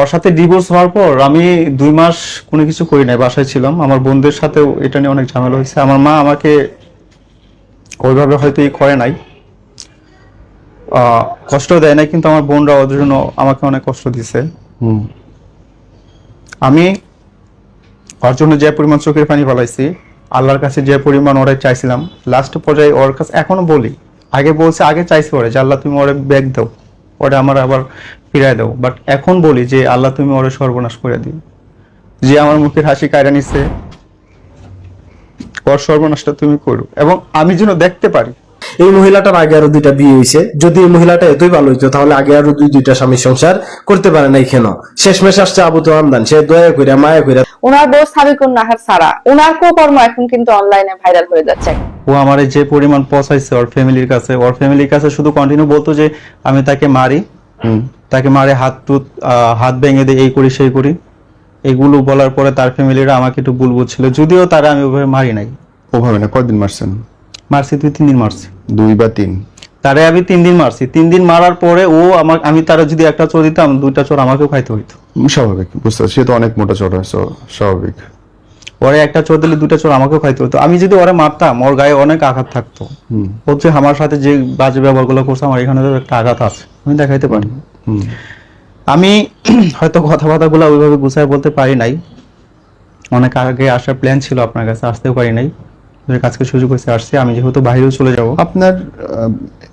ওর সাথে ডিভোর্স হওয়ার পর আমি দুই মাস কোনো কিছু করি নাই বাসায় ছিলাম। আমার বোনদের সাথেও এটা নিয়ে অনেক ঝামেলা হয়েছে। আমার মা আমাকে ওইভাবে হয়তো ই করে নাই। কষ্ট দেয় না কিন্তু আমার বোনরা ওদের জন্য আমাকে অনেক কষ্ট দিছে আমি ওর জন্য যে পরিমাণ চোখের পানি ফলাইছি আল্লাহর কাছে যে পরিমাণ ওরাই চাইছিলাম লাস্ট পর্যায়ে ওর কাছে এখনও বলি আগে বলছে আগে চাইছি ওরে যে আল্লাহ তুমি ওরে ব্যাগ দাও। ওরে আমার আবার ফিরাই দাও বাট এখন বলি যে আল্লাহ তুমি ওরে সর্বনাশ করে দিও। যে আমার মুখের হাসি কায়রা নিছে ওর সর্বনাশটা তুমি করো। এবং আমি যেন দেখতে পারি। এই মহিলাটার আগে আরও দুইটা বিয়ে হয়েছে যদি এই মহিলাটা এতই ভালো হইতো তাহলে আগে আরও দুই দুইটা স্বামী সংসার করতে পারে নাই কেন? শেষমেশ আসছে আবু তো আমদান। সে দয়া করে মায়া করে ওনার বউ সাবিকুন নাহার সারা। ওনার কর্ম এখন কিন্তু অনলাইনে ভাইরাল হয়ে যাচ্ছে। ও আমার যে পরিমাণ পচাইছে ওর ফ্যামিলির কাছে ওর ফ্যামিলির কাছে শুধু কন্টিনিউ বলতো যে আমি তাকে মারি। হুম। তাকে মারে হাত টুত হাত ভেঙে দিই এই করি সেই করি। এগুলো বলার পরে তার ফ্যামিলিরা আমাকে একটু ভুল বুঝছিল। যদিও তারা আমি ওভাবে মারি নাই। ওভাবে না কয়দিন মারছেন? মারছি তুই তিন দিন মারছি। দুই বা তিন? তারে আমি তিন দিন মারছি। তিন দিন মারার পরে ও আমার আমি তারা যদি একটা চোর দিতাম দুইটা চোর আমাকেও খাইতে হইতো। স্বাভাবিক বুঝতে পারছি। সে তো অনেক মোটা চড়া so স্বাভাবিক। ওরে একটা চোর দিলে দুইটা চোর আমাকেও খাইতে হতো আমি যদি ওরে মারতাম ওর গায়ে অনেক আঘাত থাকতো। হুম। হচ্ছে আমার সাথে যে বাজে ব্যবহারগুলো করছে আমার এখানে তো একটা আঘাত আছে। আমি দেখাইতে পারি। আমি হয়তো কথাবার্তাগুলো ওইভাবে গুছায় বলতে পারি নাই। অনেক আগে আসার প্ল্যান ছিল আপনার কাছে আসতেও পারি নাই। কাজকে সুযোগ হয়েছে আসছে। আমি যেহেতু বাইরেও চলে যাব। আপনার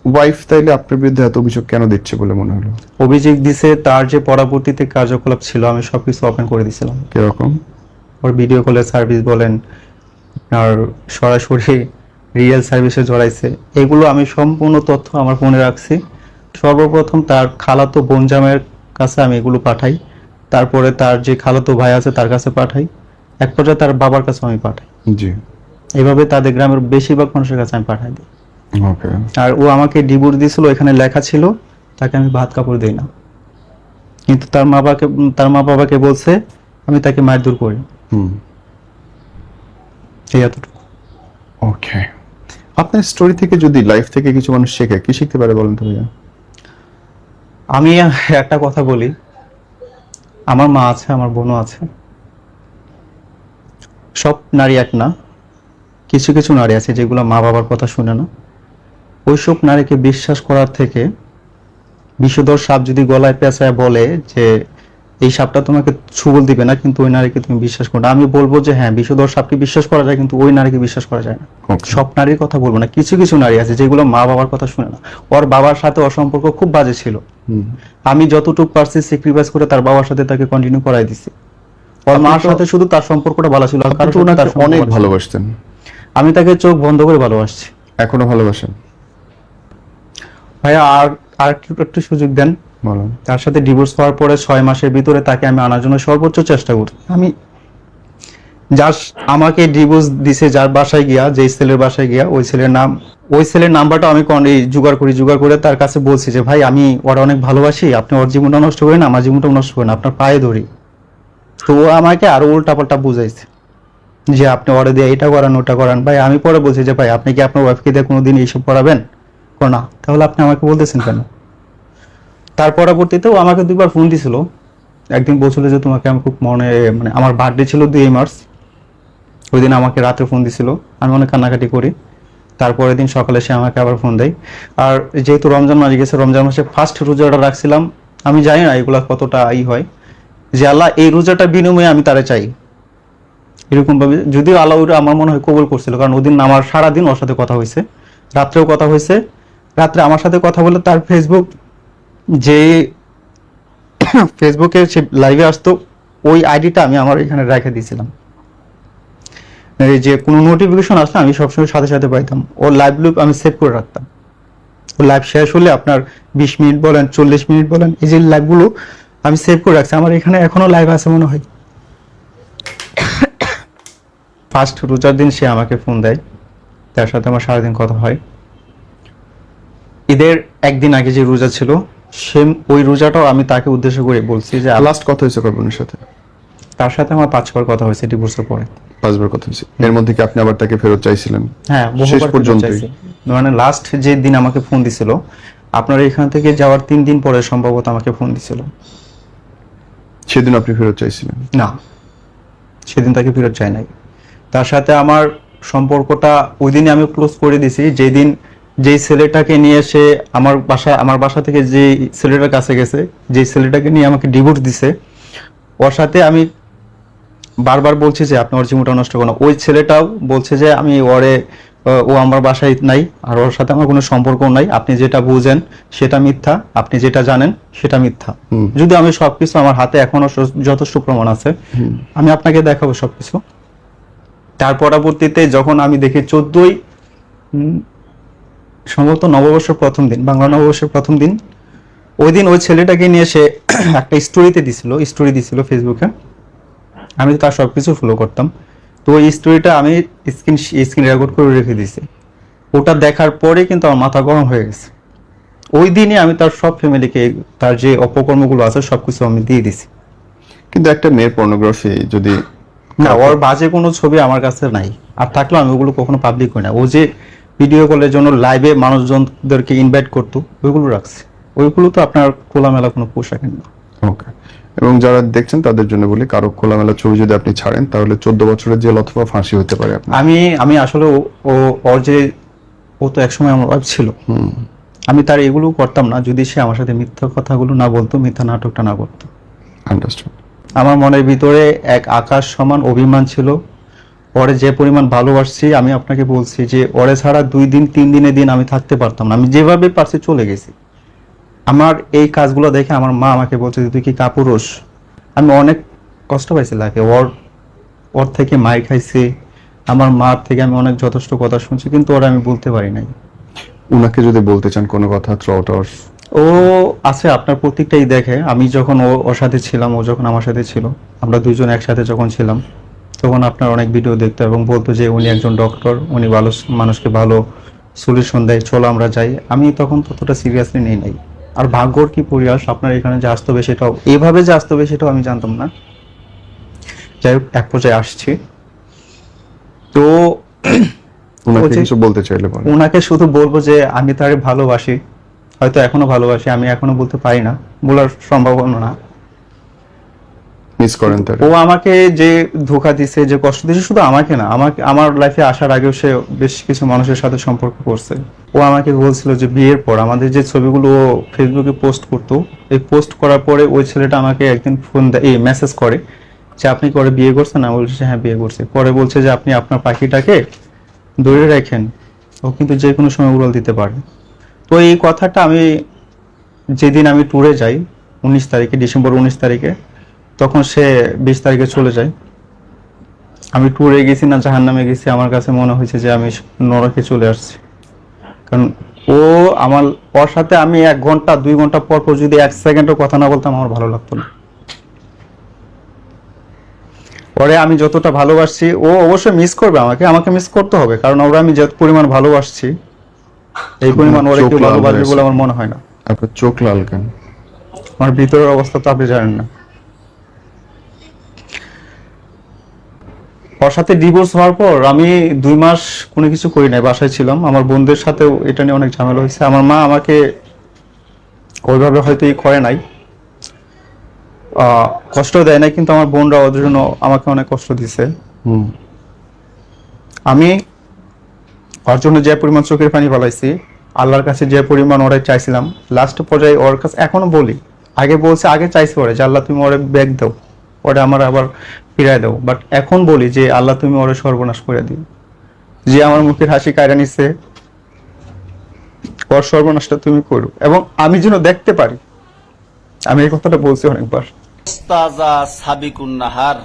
ওয়াইফ তাইলে আপনার বিরুদ্ধে এত অভিযোগ কেন দিচ্ছে বলে মনে হলো? অভিযোগ দিছে তার যে পরবর্তীতে কার্যকলাপ ছিল আমি সবকিছু ওপেন করে দিয়েছিলাম কীরকম? ওর ভিডিও কলের সার্ভিস বলেন আর সরাসরি রিয়েল সার্ভিসে জড়াইছে। এগুলো আমি সম্পূর্ণ তথ্য আমার ফোনে রাখছি। সর্বপ্রথম তার খালাতো বোনজামের কাছে আমি এগুলো পাঠাই। তারপরে তার যে খালাতো ভাই আছে তার কাছে পাঠাই। এক পর্যায়ে তার বাবার কাছে আমি পাঠাই। জি। এইভাবে তাদের গ্রামের বেশিরভাগ মানুষের কাছে আমি পাঠাই দিই। ওকে। আর ও আমাকে ডিভোর্স দিয়েছিল এখানে লেখা ছিল তাকে আমি ভাত কাপড় দিই না। কিন্তু তার মা বাবাকে তার মা বাবাকে বলছে আমি তাকে মারধর করি। হুম। এই এতটুকু। ওকে। আপনার স্টোরি থেকে যদি লাইফ থেকে কিছু মানুষ শেখে কি শিখতে পারে বলেন তো ভাইয়া? আমি একটা কথা বলি। আমার মা আছে, আমার বোনও আছে। সব নারী এক না। কিছু কিছু নারী আছে যেগুলো মা বাবার কথা শুনে না। ওইসব নারীকে বিশ্বাস করার থেকে বিষধর সাপ যদি গলায় পেঁচায় বলে যে এই সাপটা তোমাকে ছুবল দিবে না কিন্তু ওই নারীকে তুমি বিশ্বাস করো না। আমি বলব যে হ্যাঁ বিষধর সাপকে বিশ্বাস করা যায় কিন্তু ওই নারীকে বিশ্বাস করা যায় না। সব নারীর কথা বলব না কিছু কিছু নারী আছে যেগুলো মা বাবার কথা শুনে না। ওর বাবার সাথে ওর সম্পর্ক খুব বাজে ছিল। আমি যতটুকু পারছি স্যাক্রিফাইস করে তার বাবার সাথে তাকে কন্টিনিউ করাই দিছি। ওর মার সাথে শুধু তার সম্পর্কটা ভালো ছিল সাথে ওনাকে তার অনেক। ভালোবাসতেন। আমি তাকে চোখ বন্ধ করে ভালোবাসছি। এখনও ভালোবাসেন? ভাইয়া আর আর একটু সুযোগ দেন। বলেন। তার সাথে ডিভোর্স হওয়ার পরে ছয় মাসের ভিতরে তাকে আমি আনার জন্য সর্বোচ্চ চেষ্টা করি আমি যার আমাকে ডিভোর্স দিছে যার বাসায় গিয়া যেই ছেলের বাসায় গিয়া ওই ছেলের নাম ওই ছেলের নাম্বারটা আমি কোন- জোগাড় করি জোগাড় করে তার কাছে বলছি যে ভাই আমি ওরা অনেক ভালোবাসি আপনি ওর জীবনটা নষ্ট করেন আমার জীবনটা নষ্ট করেন আপনার পায়ে ধরি। তো ও আমাকে আরও উল্টা পাল্টা বুঝাইছে যে আপনি ওরা দিয়ে এটা করান ওটা করান। ভাই আমি পরে বলছি যে ভাই আপনি কি আপনার ওয়াইফকে দিয়ে কোনোদিন এইসব করাবেন? না। তাহলে আপনি আমাকে বলতেছেন কেন? তার পরবর্তীতেও আমাকে দুবার ফোন দিছিল। একদিন বলছিল যে, তোমাকে আমি খুব মনে মানে আমার বার্থডে ছিল দুই মার্চ। ওই দিন আমাকে রাতে ফোন দিছিল। আমি অনেক কান্নাকাটি করি। তারপরের দিন সকালে সে আমাকে আবার ফোন দেয়। আর যেহেতু রমজান মাস গেছে, রমজান মাসে ফার্স্ট রোজাটা রাখছিলাম। আমি জানি না এগুলা কতটা ই হয়। যে আল্লাহ এই রোজাটা বিনিময়ে আমি তারে চাই। এরকম ভাবে যদিও আল্লাহ আমার মনে হয় কবুল করছিল, কারণ ওদিন আমার সারাদিন ওর সাথে কথা হয়েছে। রাত্রেও কথা হয়েছে। রাত্রে আমার সাথে কথা বলে তার ফেসবুক যে ফেসবুকে সে লাইভে আসতো, ওই আইডিটা আমি আমার এখানে রেখে দিয়েছিলাম। যে কোনো নোটিফিকেশন আসলে আমি সবসময় সাথে সাথে পাইতাম। ওর লাইভ লুপ আমি সেভ করে রাখতাম। ও লাইভ শেষ হলে আপনার বিশ মিনিট বলেন, চল্লিশ মিনিট বলেন, এই যে লাইভগুলো আমি সেভ করে রাখছি। আমার এখানে এখনও লাইভ আছে মনে হয়। ফার্স্ট রোজার দিন সে আমাকে ফোন দেয়। তার সাথে আমার সারাদিন কথা হয়। ঈদের একদিন আগে যে রোজা ছিল সেম ওই রোজাটাও আমি তাকে উদ্দেশ্য করে বলছি যে লাস্ট কথা হয়েছে কর্পনের সাথে? তার সাথে আমার পাঁচ ছবার কথা হয়েছে ডিভোর্সের পরে। পাঁচবার কথা হয়েছে। এর মধ্যে কি আপনি আবার তাকে ফেরত চাইছিলেন? হ্যাঁ শেষ? চাইছি। মানে লাস্ট যে দিন আমাকে ফোন দিছিল আপনার এখান থেকে যাওয়ার তিন দিন পরে সম্ভবত আমাকে ফোন দিছিল। সেদিন আপনি ফেরত চাইছিলেন? না সেদিন তাকে ফেরত চাই নাই। তার সাথে আমার সম্পর্কটা ওই দিনে আমি ক্লোজ করে দিছি যেদিন যেই ছেলেটাকে নিয়ে সে আমার বাসা আমার বাসা থেকে যে ছেলেটার কাছে গেছে যেই ছেলেটাকে নিয়ে আমাকে ডিভোর্স দিছে ওর সাথে আমি বারবার বলছি যে আপনি ওর জীবনটা নষ্ট করো ওই ছেলেটাও বলছে যে আমি ওরে ও আমার বাসায় নাই আর ওর সাথে আমার কোনো সম্পর্ক নাই। আপনি যেটা বুঝেন সেটা মিথ্যা। আপনি যেটা জানেন সেটা মিথ্যা। যদি আমি সবকিছু আমার হাতে এখনও যথেষ্ট প্রমাণ আছে। আমি আপনাকে দেখাবো সবকিছু। তার পরবর্তীতে যখন আমি দেখি চোদ্দই সম্ভবত নববর্ষের প্রথম দিন বাংলা নববর্ষের প্রথম দিন। ওই দিন ওই ছেলেটাকে নিয়ে সে একটা স্টোরিতে দিছিল স্টোরি দিছিল ফেসবুকে আমি তো তার সবকিছু ফলো করতাম। তো ওই স্টোরিটা আমি স্ক্রিন স্ক্রিন রেকর্ড করে রেখে দিয়েছি। ওটা দেখার পরে কিন্তু আমার মাথা গরম হয়ে গেছে। ওই দিনই আমি তার সব ফ্যামিলিকে তার যে অপকর্মগুলো আছে সবকিছু আমি দিয়ে দিছি কিন্তু একটা মেয়ের পর্নোগ্রাফি যদি না ওর বাজে কোনো ছবি আমার কাছে নাই। আর থাকলেও আমি ওগুলো কখনো পাবলিক করি না। ও যে ভিডিও কলের জন্য লাইভে মানুষজনদেরকে ইনভাইট করতো ওইগুলো রাখছে। ওইগুলো তো আপনার খোলামেলা কোনো পোশাকের না। ওকে এবং যারা দেখছেন তাদের জন্য বলি কারও খোলামেলা ছবি যদি আপনি ছাড়েন তাহলে চোদ্দ বছরের জেল অথবা ফাঁসি হতে পারে আমি আমি আসলে ও- ওর যে ও তো একসময় আমার ওয়াইফ ছিল। আমি তার এগুলো করতাম না যদি সে আমার সাথে মিথ্যা কথাগুলো না বলতো মিথ্যা নাটকটা না করতো। আন্ডারস্ট্যান্ড আমার মনের ভিতরে এক আকাশ সমান অভিমান ছিল ওরে যে পরিমাণ ভালোবাসছি আমি আপনাকে বলছি যে ওরে ছাড়া দুই দিন তিন দিনে দিন আমি থাকতে পারতাম না। আমি যেভাবে পারছি চলে গেছি। আমার এই কাজগুলো দেখে আমার মা আমাকে বলছে যে তুই কি কাপুরুষ? আমি অনেক কষ্ট পাইছি লাগে ওর ওর থেকে মাই খাইছি আমার মার থেকে আমি অনেক যথেষ্ট কথা শুনছি কিন্তু ওরা আমি বলতে পারি নাই। উনাকে যদি বলতে চান কোনো কথা থ্রু আউট ও আছে আপনার প্রত্যেকটাই দেখে। আমি যখন ও ওর সাথে ছিলাম ও যখন আমার সাথে ছিল আমরা দুইজন একসাথে যখন ছিলাম তখন আপনার অনেক ভিডিও দেখতো এবং বলতো যে উনি একজন ডক্টর উনি ভালো মানুষকে ভালো সলিউশন দেয় চলো আমরা যাই। আমি তখন ততটা সিরিয়াসলি নেই নাই। আর ভাগ্যর কি পরিহাস? আপনার এখানে যে আসতে হবে সেটাও এভাবে যে আসতে হবে সেটাও আমি জানতাম না। যাই হোক এক পর্যায়ে আসছি। তো কিছু বলতে চাইলে ওনাকে শুধু বলব যে আমি তারে ভালোবাসি হয়তো এখনও ভালোবাসি আমি এখনও বলতে পারি না বলার সম্ভাবনা না মিস করেন ও আমাকে যে ধোকা দিছে, যে কষ্ট দিছে, শুধু আমাকে না, আমাকে, আমার লাইফে আসার আগেও সে বেশ কিছু মানুষের সাথে সম্পর্ক করছে। ও আমাকে বলছিল যে বিয়ের পর আমাদের যে ছবিগুলো ও ফেসবুকে পোস্ট করতো, এই পোস্ট করার পরে ওই ছেলেটা আমাকে একদিন ফোন দেয় এই মেসেজ করে যে, আপনি করে বিয়ে করছেন? আমি বলছি হ্যাঁ বিয়ে করছে। পরে বলছে যে, আপনি আপনার পাখিটাকে ধরে রাখেন, ও কিন্তু যে কোনো সময় উড়াল দিতে পারে। তো এই কথাটা আমি যেদিন আমি ট্যুরে যাই, উনিশ তারিখে, ডিসেম্বর উনিশ তারিখে তখন সে বিশ তারিখে চলে যায়। আমি ট্যুরে গেছি না জাহান নামে গেছি আমার কাছে মনে হয়েছে যে আমি নরকে চলে আসছি। কারণ ও আমার ওর সাথে আমি এক ঘণ্টা দুই ঘণ্টা পর পর যদি এক সেকেন্ডও কথা না বলতাম আমার ভালো লাগতো না। পরে আমি যতটা ভালোবাসছি ও অবশ্যই মিস করবে আমাকে আমাকে মিস করতে হবে কারণ ওরা আমি যত পরিমাণ ভালোবাসছি এই পরিমাণ ওরা কেউ ভালোবাসবে বলে আমার মনে হয় না। আপনার চোখ লাল কেন? আমার ভিতরের অবস্থা তো আপনি জানেন না। ওর সাথে ডিভোর্স হওয়ার পর আমি দুই মাস কোনো কিছু করি নাই বাসায় ছিলাম। আমার বোনদের সাথেও এটা নিয়ে অনেক ঝামেলা হয়েছে। আমার মা আমাকে ওইভাবে হয়তো ই করে নাই। আহ, কষ্ট দেয় নাই কিন্তু আমার বোনরা ওদের জন্য আমাকে অনেক কষ্ট দিছে। আমি ওর জন্য যে পরিমাণ চোখের পানি ফলাইছি আল্লাহর কাছে যে পরিমাণ ওরে চাইছিলাম লাস্ট পর্যায়ে ওর কাছে এখনও বলি আগে বলছে আগে চাইছি ওরে যে আল্লাহ তুমি ওরে ব্যাগ দাও। ওরে আমার আবার ফিরাই দাও বাট এখন বলি যে, আল্লাহ তুমি ওরে সর্বনাশ করে দিও। যে আমার মুখের হাসি কায়রা নিচ্ছে ওর সর্বনাশটা তুমি করো। এবং আমি যেন দেখতে পারি, আমি এই কথাটা বলছি অনেকবার। তাজা সাবিকুন নাহার,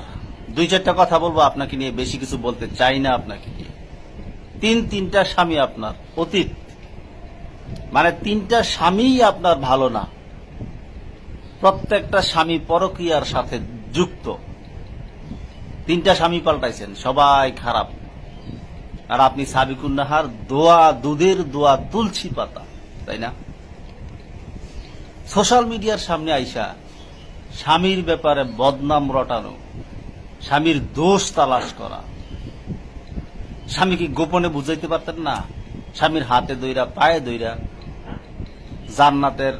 দুই চারটা কথা বলব আপনাকে নিয়ে, বেশি কিছু বলতে চাই না আপনাকে তিন তিনটা স্বামী আপনার, অতীত। মানে তিনটা স্বামীই আপনার ভালো না। প্রত্যেকটা স্বামী পরক্রিয়ার সাথে যুক্ত। তিনটা স্বামী পাল্টাইছেন, সবাই খারাপ। আর আপনি সাবিকুন নাহার দোয়া, দুধের দোয়া, তুলসী পাতা, তাই না? সোশ্যাল মিডিয়ার সামনে আইসা স্বামীর ব্যাপারে বদনাম রটানো, স্বামীর দোষ তালাশ করা। স্বামীকে গোপনে বুঝাইতে পারতেন না? স্বামীর হাতে দইরা, পায়ে দইরা জান্নাতের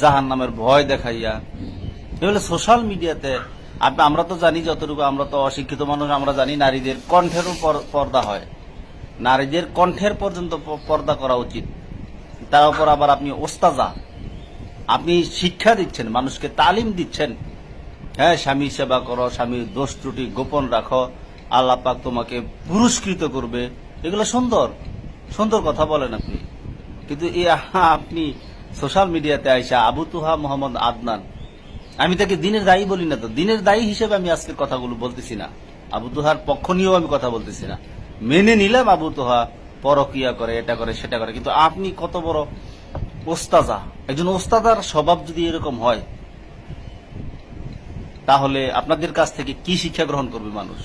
জাহান নামের ভয় দেখাইয়া। এগুলো সোশ্যাল মিডিয়াতে আমরা তো জানি যতটুকু আমরা তো অশিক্ষিত মানুষ আমরা জানি নারীদের কণ্ঠেরও পর- পর্দা হয়। নারীদের কণ্ঠের পর্যন্ত পর্দা করা উচিত। তার উপর আবার আপনি ওস্তাজা আপনি শিক্ষা দিচ্ছেন মানুষকে তালিম দিচ্ছেন। হ্যাঁ স্বামী সেবা করো স্বামীর দোষ ত্রুটি গোপন রাখো আল্লাহ পাক তোমাকে পুরস্কৃত করবে। এগুলো সুন্দর সুন্দর কথা বলেন আপনি। কিন্তু আহা, আপনি সোশ্যাল মিডিয়াতে আইসা আবু তুহা মোহাম্মদ আদনান আমি তাকে দিনের দায়ী বলি না তো। দিনের দায়ী হিসেবে আমি আজকের কথাগুলো বলতেছি না। আবু তুহার পক্ষ নিয়েও আমি কথা বলতেছি না। মেনে নিলাম আবু তুহা পরকিয়া করে, এটা করে, সেটা করে। কিন্তু আপনি কত বড় ওস্তাজা। একজন ওস্তাদার স্বভাব যদি এরকম হয়, তাহলে আপনাদের কাছ থেকে কি শিক্ষা গ্রহণ করবে মানুষ?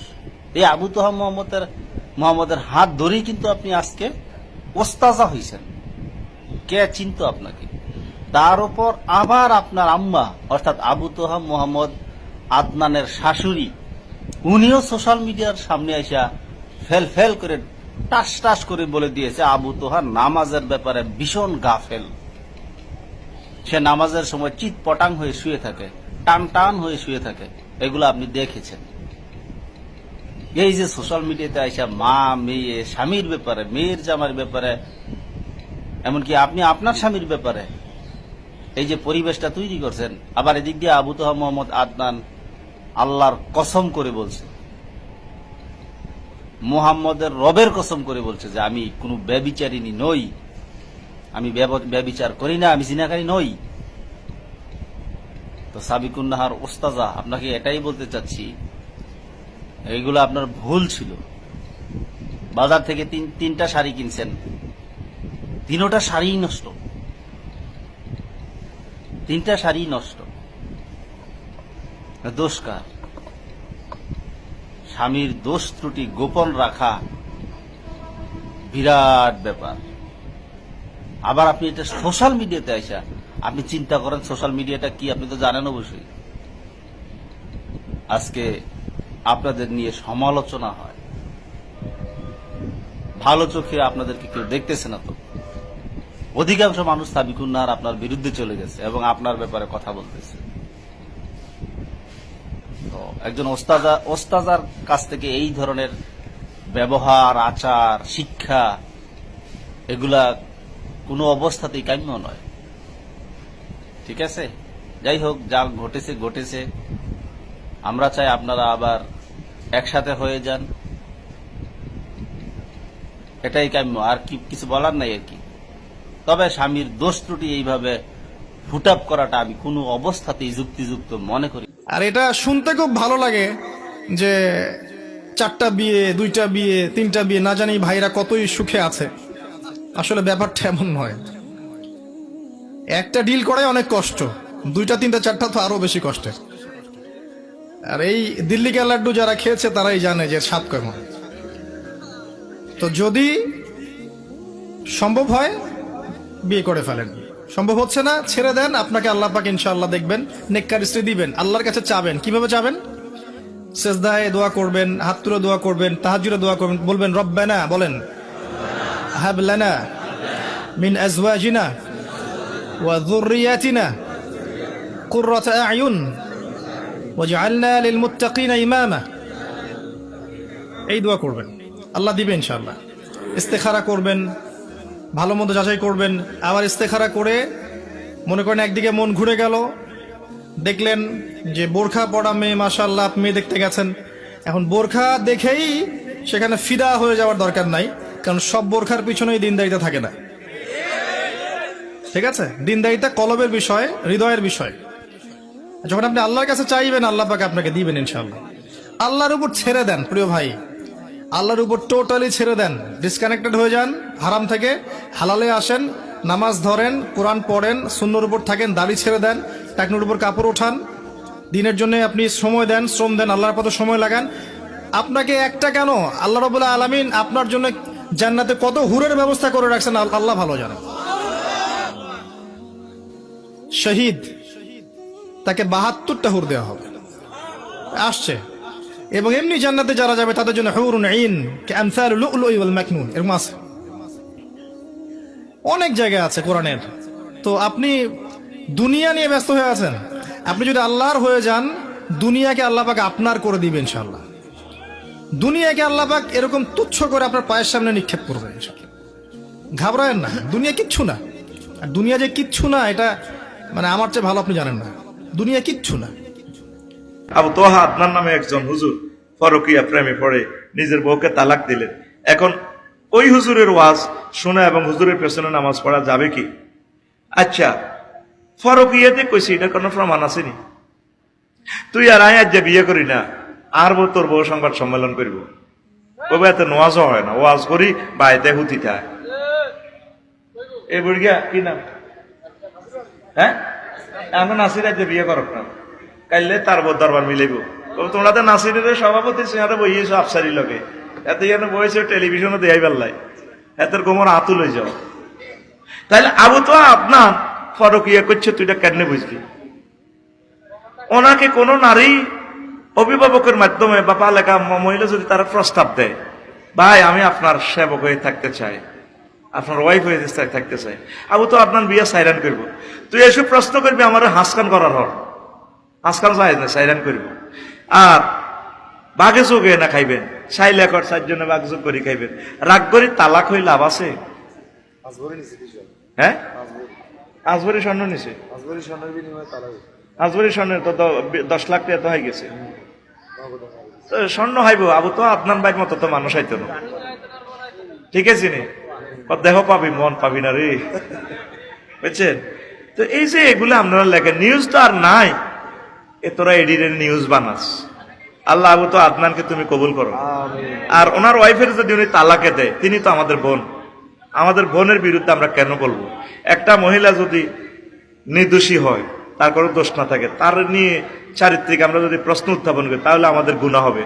এই আবু তোহা মোহাম্মদের মোহাম্মদের হাত ধরেই কিন্তু আপনি আজকে ওস্তাজা হয়েছেন কে চিন্ত আপনাকে? তার উপর আবার আপনার আম্মা, অর্থাৎ আবু তোহা মোহাম্মদ আদনানের শাশুড়ি, উনিও সোশ্যাল মিডিয়ার সামনে আসা ফেল ফেল করে, টাস টাস করে বলে দিয়েছে আবু তোহা নামাজের ব্যাপারে ভীষণ গাফেল। সে নামাজের সময় চিৎ পটাং হয়ে শুয়ে থাকে, টান টান হয়ে শুয়ে থাকে, এগুলো আপনি দেখেছেন। এই যে সোশ্যাল মিডিয়াতে আইসা মা, মেয়ে, স্বামীর ব্যাপারে, মেয়ের জামার ব্যাপারে, এমনকি আপনি আপনার স্বামীর ব্যাপারে এই যে পরিবেশটা তৈরি করছেন, আবার এদিক দিয়ে আবু তোহা মোহাম্মদ আদনান আল্লাহর কসম করে বলছে, মোহাম্মদের রবের কসম করে বলছে যে আমি কোনো ব্যবিচারিনী নই, আমি ব্যব- ব্যবিচার করি না, আমি জিনাকারী নই। তো সাবিকুন্নাহার ওস্তাজা আপনাকে এটাই বলতে চাচ্ছি এইগুলো আপনার ভুল ছিল। বাজার থেকে তিন তিনটা শাড়ি কিনছেন, তিনোটা শাড়ি নষ্ট। তিনটা শাড়ি নষ্ট। দোষকার স্বামীর দোষ ত্রুটি গোপন রাখা বিরাট ব্যাপার। আবার আপনি এটা সোশ্যাল মিডিয়াতে আসা আপনি চিন্তা করেন সোশ্যাল মিডিয়াটা কি, আপনি তো জানেন অবশ্যই। আজকে আপনাদের নিয়ে সমালোচনা হয়। ভালো চোখে আপনাদেরকে কেউ দেখতেছে না তো। অধিকাংশ মানুষ সাবিকুন্নার আপনার বিরুদ্ধে চলে গেছে এবং আপনার ব্যাপারে কথা বলতেছে। তো একজন ওস্তাজা, ওস্তাজার কাছ থেকে এই ধরনের ব্যবহার, আচার, শিক্ষা, এগুলা কোনো অবস্থাতেই কাম্য নয়। ঠিক আছে? যাই হোক, যা ঘটেছে ঘটেছে। আমরা চাই আপনারা আবার একসাথে হয়ে যান। এটাই কাম্য। আর কি কিছু বলার নাই আর কি? তবে স্বামীর দোষ ত্রুটি এইভাবে ফুটাপ করাটা আমি কোনো অবস্থাতেই যুক্তিযুক্ত মনে করি আর এটা শুনতে খুব ভালো লাগে যে চারটা বিয়ে, দুইটা বিয়ে, তিনটা বিয়ে, না জানি ভাইরা কতই সুখে আছে। আসলে ব্যাপারটা এমন নয়। একটা ডিল করাই অনেক কষ্ট। দুইটা, তিনটা, চারটা তো আরও বেশি কষ্টের। আর এই দিল্লি লাড্ডু যারা খেয়েছে তারাই জানে যে স্বাদ কেমন। তো যদি সম্ভব হয় বিয়ে করে ফেলেন। সম্ভব হচ্ছে না? ছেড়ে দেন, আপনাকে আল্লাহ পাক ইনশাআল্লাহ দেখবেন, নেককার স্ত্রী দিবেন, আল্লাহর কাছে চাবেন। কীভাবে চাবেন? সেজদায় দোয়া করবেন, হাত তুলে দোয়া করবেন তাহাজুরে দোয়া করবেন, বলবেন, রব্বানা বলেন, হাব লানা মিন আজওয়াজিনা ওয়া যুররিয়াতিনা কুররাতা আয়ুন ওয়াজআলনা লিল মুত্তাকিনা ইমামা এই দোয়া করবেন। আল্লাহ দিবেন ইনশাআল্লাহ। ইস্তেখারা করবেন ভালো মন্দ যাচাই করবেন। আবার ইস্তেখারা করে মনে করেন একদিকে মন ঘুরে গেল, দেখলেন যে বোরখা পড়া মেয়ে মাশাল্লাহ আপনি মেয়ে দেখতে গেছেন। এখন বোরখা দেখেই সেখানে ফিদা হয়ে যাওয়ার দরকার নাই, কারণ সব বোরখার পিছনেই দিনদারিতা থাকে না। ঠিক আছে? দিনদারিতা কলবের বিষয়, হৃদয়ের বিষয়। যখন আপনি আল্লাহর কাছে চাইবেন, আল্লাহ পাকে আপনাকে দিবেন ইনশাল্লাহ আল্লাহর উপর ছেড়ে দেন, প্রিয় ভাই। আল্লাহর উপর টোটালি ছেড়ে দেন। ডিসকানেক্টেড হয়ে যান, হারাম থেকে। হালালে আসেন, নামাজ ধরেন, কোরআন পড়েন শূন্যর উপর থাকেন, দাড়ি ছেড়ে দেন টাকনুর উপর কাপড় ওঠান। দিনের জন্য আপনি সময় দেন, শ্রম দেন, আল্লাহর পথে সময় লাগান। আপনাকে একটা কেন? আল্লাহ রবুল্লাহ আলমিন আপনার জন্য জান্নাতে কত হুরের ব্যবস্থা করে রাখছেন আল্লাহ ভালো জানেন শহীদ, তাকে বাহাত্তরটা হুর দেওয়া হবে। আসছে। এবং এমনি জান্নাতে যারা যাবে, তাদের জন্য হুরুন আইন লুলুই ওয়াল মাকনুন। এরকম আছে অনেক জায়গা আছে কোরআনের। তো আপনি দুনিয়া নিয়ে ব্যস্ত হয়ে আছেন। আপনি যদি আল্লাহর হয়ে যান, দুনিয়াকে আল্লাহ পাক আপনার করে দিবেন ইনশাল্লাহ দুনিয়াকে আল্লাহ পাক এরকম তুচ্ছ করে আপনার পায়ের সামনে নিক্ষেপ ইনশাল্লাহ ঘাবড়ায়েন না, দুনিয়া কিচ্ছু না। আর দুনিয়া যে কিচ্ছু না, এটা মানে আমার চেয়ে ভালো আপনি জানেন না। দুনিয়া কিচ্ছু না। আবু তোহা আদনান নামে একজন হুজুর ফরকিয়া প্রেমে পড়ে, নিজের বউকে তালাক দিলেন। এখন ওই হুজুরের ওয়াজ শোনা এবং হুজুরের পেছনে নামাজ পড়া যাবে কি? আচ্ছা ফরকিয়াতে কইছি, এটা কোনো প্রমাণ আসেনি। তুই আর আয় আজ বিয়ে করি না, আর তোর বউ সংবাদ সম্মেলন করব। ওবে এত নোয়াজও হয় না, ওয়াজ করি বা এতে হুতি থাকে। এই বুড়িয়া, কি নাম? হ্যাঁ? এখন নাসির আজ যে বিয়ে করক না। কাইলে তার বউ দরবার মিলাইব। তোমরা তো নাসিরের সভাপতি, সিংহাতে বইয়েছো আফসারি লগে। এত যেন বইয়েছে টেলিভিশনে দেয়াই পাল্লাই। এতের কোমর আতুল হয়ে যাও। তাহলে আবু তো আপনার ফরক ইয়ে করছে, তুই এটা কেন বুঝলি? ওনাকে কোনো নারী অভিভাবকের মাধ্যমে বা পালেকা ম- মহিলা যদি তারা প্রস্তাব দেয়, ভাই, আমি আপনার সেবক হয়ে থাকতে চাই। আপনার ওয়াইফ হয়ে থাকতে চাই। আবু তো আপনার বিয়ে সাইরান করব। তুই এসে প্রশ্ন করবি, আমার হাসকান করার হর হাসকান চাই না সাইরান করব। আর বাঘে চোখে না খাইবেন চাইলে কর চারজনে বাঘ যোগ করে খাইবেন। রাগ করে তালাক হয়ে লাভ আছে? হ্যাঁ? আজবরি স্বর্ণ নিছে? আজবরি স্বর্ণের তো দ- দশ লাখ টাকা তো হয়ে গেছে। স্বর্ণ হাইব আবু তো আপনার বাইক মতো তো মানুষ হাইতো না। ঠিক আছে নি? দেহ পাবি মন পাবি না রে। বুঝছেন? তো এই যে এগুলো আপনারা লেখেন নিউজ তো আর নাই। এ তোরা এডিটের নিউজ বানাস। আল্লাহ আবু তো আদনানকে তুমি কবুল করো। আর ওনার ওয়াইফের যদি উনি তালাকে দেয় তিনি তো আমাদের বোন। আমাদের বোনের বিরুদ্ধে আমরা কেন বলব? একটা মহিলা যদি নির্দোষী হয় তার কোনো দোষ না থাকে। তার নিয়ে চারিত্রিক আমরা যদি প্রশ্ন উত্থাপন করি তাহলে আমাদের গুণা হবে।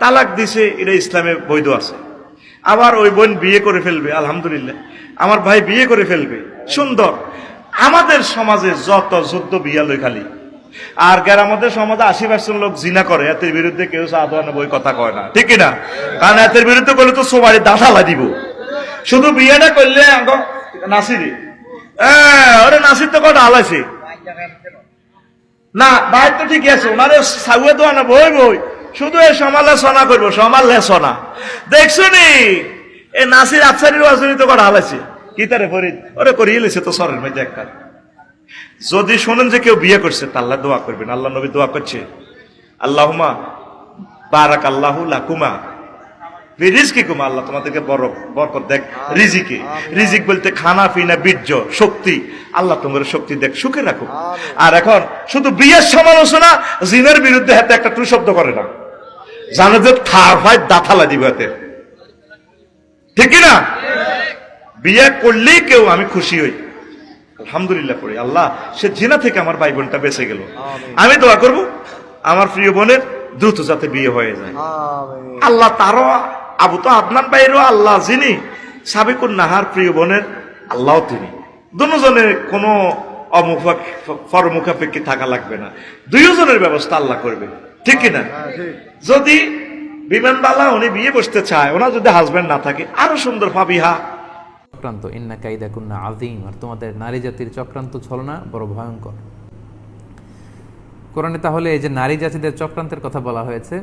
তালাক দিছে এটা ইসলামে বৈধ আছে। আবার ওই বোন বিয়ে করে ফেলবে আলহামদুলিল্লাহ। আমার ভাই বিয়ে করে ফেলবে। সুন্দর। আমাদের সমাজে যত যুদ্ধ বিয়ালই খালি। আর গ্রামাদের সমাজে আশি পার্সেন্ট লোক জিনা করে এতের বিরুদ্ধে কেউ সাধারণ বই কথা কয় না। ঠিক না কারণ এতের বিরুদ্ধে করলে তো সবারই দাঁড়ালা দিব শুধু বিয়েটা করলে নাসিরি। ওরে নাসির তো কটা আলাইছে না ভাই তো ঠিকই আছে, ওনারে না, বই বই। শুধু সমালোচনা করব, সমালোচনা। দেখছ নি? এ নাসির আফসারির ওয়াজনি তো কটা হালাইছে কি তারে ফরিদ? ওরে করিয়ে লেছে তো সরের মধ্যে একটা যদি শোনেন যে কেউ বিয়ে করছে, তা আল্লাহ দোয়া করবেন। আল্লাহ নবী দোয়া করছে, আল্লাহুমা বারাক আল্লাহু লাকুমা আল্লাহ তোমাদেরকে বড় বরকত দেখ, রিজিকে। রিজিক বলতে খানা, পিনা, বীর্য, শক্তি। আল্লাহ তোমার শক্তি দেখ, সুখে রাখুক। আর এখন শুধু বিয়ের সমালোচনা জিনের বিরুদ্ধে হাতে একটা টু শব্দ করে না। জানো যে থার হয় দাঁথালা দিবে হাতে। ঠিক না? বিয়ে করলেই কেউ আমি খুশি হই। আলহামদুলিল্লাহ পড়ি। আল্লাহ সে জিনা থেকে আমার ভাই বোনটা বেঁচে গেল। আমি দোয়া করব আমার প্রিয় বোনের দ্রুত যাতে বিয়ে হয়ে যায়। আল্লাহ তারও আবু তো আদনান ভাইয়েরও আল্লাহ যিনি সাবিকুন নাহার প্রিয় বোনের আল্লাহ তিনি। দুজনের কোনো অমুখাপেক্ষি থাকা লাগবে না। দুইজনের ব্যবস্থা আল্লাহ করবে। ঠিক কিনা? যদি বিমানবালা উনি বিয়ে বসতে চায় ওনার যদি হাজবেন্ড না থাকে আরও সুন্দর ফাবিহা চক্রান্ত, ইন্না কাইদা কুন্না আজিম আর তোমাদের নারী জাতির চক্রান্ত ছলনা বড় ভয়ঙ্কর। কোরআনে তাহলে এই যে নারী জাতিদের চক্রান্তের কথা বলা হয়েছে,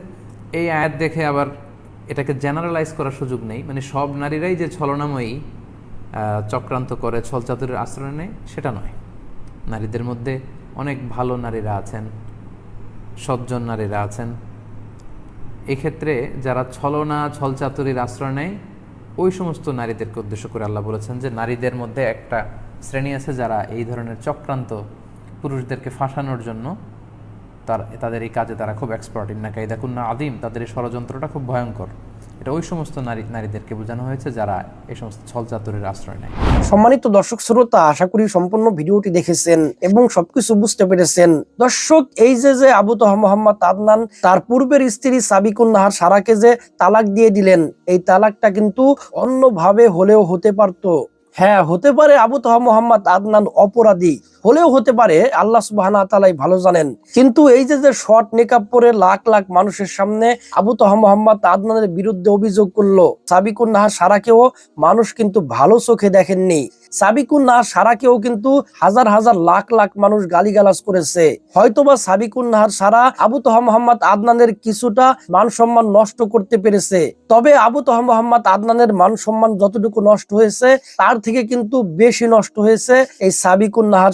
এই আয়াত দেখে আবার এটাকে জেনারেলাইজ করার সুযোগ নেই। মানে সব নারীরাই যে ছলনাময়ী চক্রান্ত করে ছলচাতুরের আশ্রয় নেয়, সেটা নয়। নারীদের মধ্যে অনেক ভালো নারীরা আছেন, সজ্জন নারীরা আছেন। এক্ষেত্রে যারা ছলনা ছলচাতুরির আশ্রয় নেয় ওই সমস্ত নারীদেরকে উদ্দেশ্য করে আল্লাহ বলেছেন যে নারীদের মধ্যে একটা শ্রেণি আছে যারা এই ধরনের চক্রান্ত পুরুষদেরকে ফাঁসানোর জন্য তার তাদের এই কাজে তারা খুব এক্সপার্ট ইন্না কাইদাকুন্না আদিম তাদের এই ষড়যন্ত্রটা খুব ভয়ঙ্কর। এটা ওই সমস্ত নারী, নারীদেরকে বোঝানো হয়েছে যারা এই সমস্ত ছলচাতুরের আশ্রয় নেয়। সম্মানিত দর্শক শ্রোতা, আশা করি সম্পূর্ণ ভিডিওটি দেখেছেন এবং সবকিছু বুঝতে পেরেছেন। দর্শক, এই যে যে আবু তোহা মোহাম্মদ আদনান, তার পূর্বের স্ত্রী সাবিকুন নাহার সারাকে যে তালাক দিয়ে দিলেন, এই তালাকটা কিন্তু অন্যভাবে হলেও হতে পারতো। হ্যাঁ হতে পারে আবু তোহা মোহাম্মদ আদনান অপরাধী। হলেও হতে পারে, আল্লাহ সুবহানাহু ওয়া তাআলাই ভালো জানেন। কিন্তু এই যে যে শর্ট নেকাব পরে লাখ লাখ মানুষের সামনে আবু তহা মোহাম্মদ আদনানের বিরুদ্ধে অভিযোগ করল, সাবিকুন নাহার সারাকেও মানুষ কিন্তু ভালো চোখে দেখেননি। সাবিকুন নাহার সারাকেও কিন্তু হাজার হাজার লাখ লাখ মানুষ গালিগালাজ করেছে। হয়তোবা সাবিকুন নাহার সারা আবু তহা মোহাম্মদ আদনানের কিছুটা মান সম্মান নষ্ট করতে পেরেছে। তবে আবু তহা মোহাম্মদ আদনানের মান সম্মান যতটুকু নষ্ট হয়েছে, তার থেকে কিন্তু বেশি নষ্ট হয়েছে এই সাবিকুন নাহার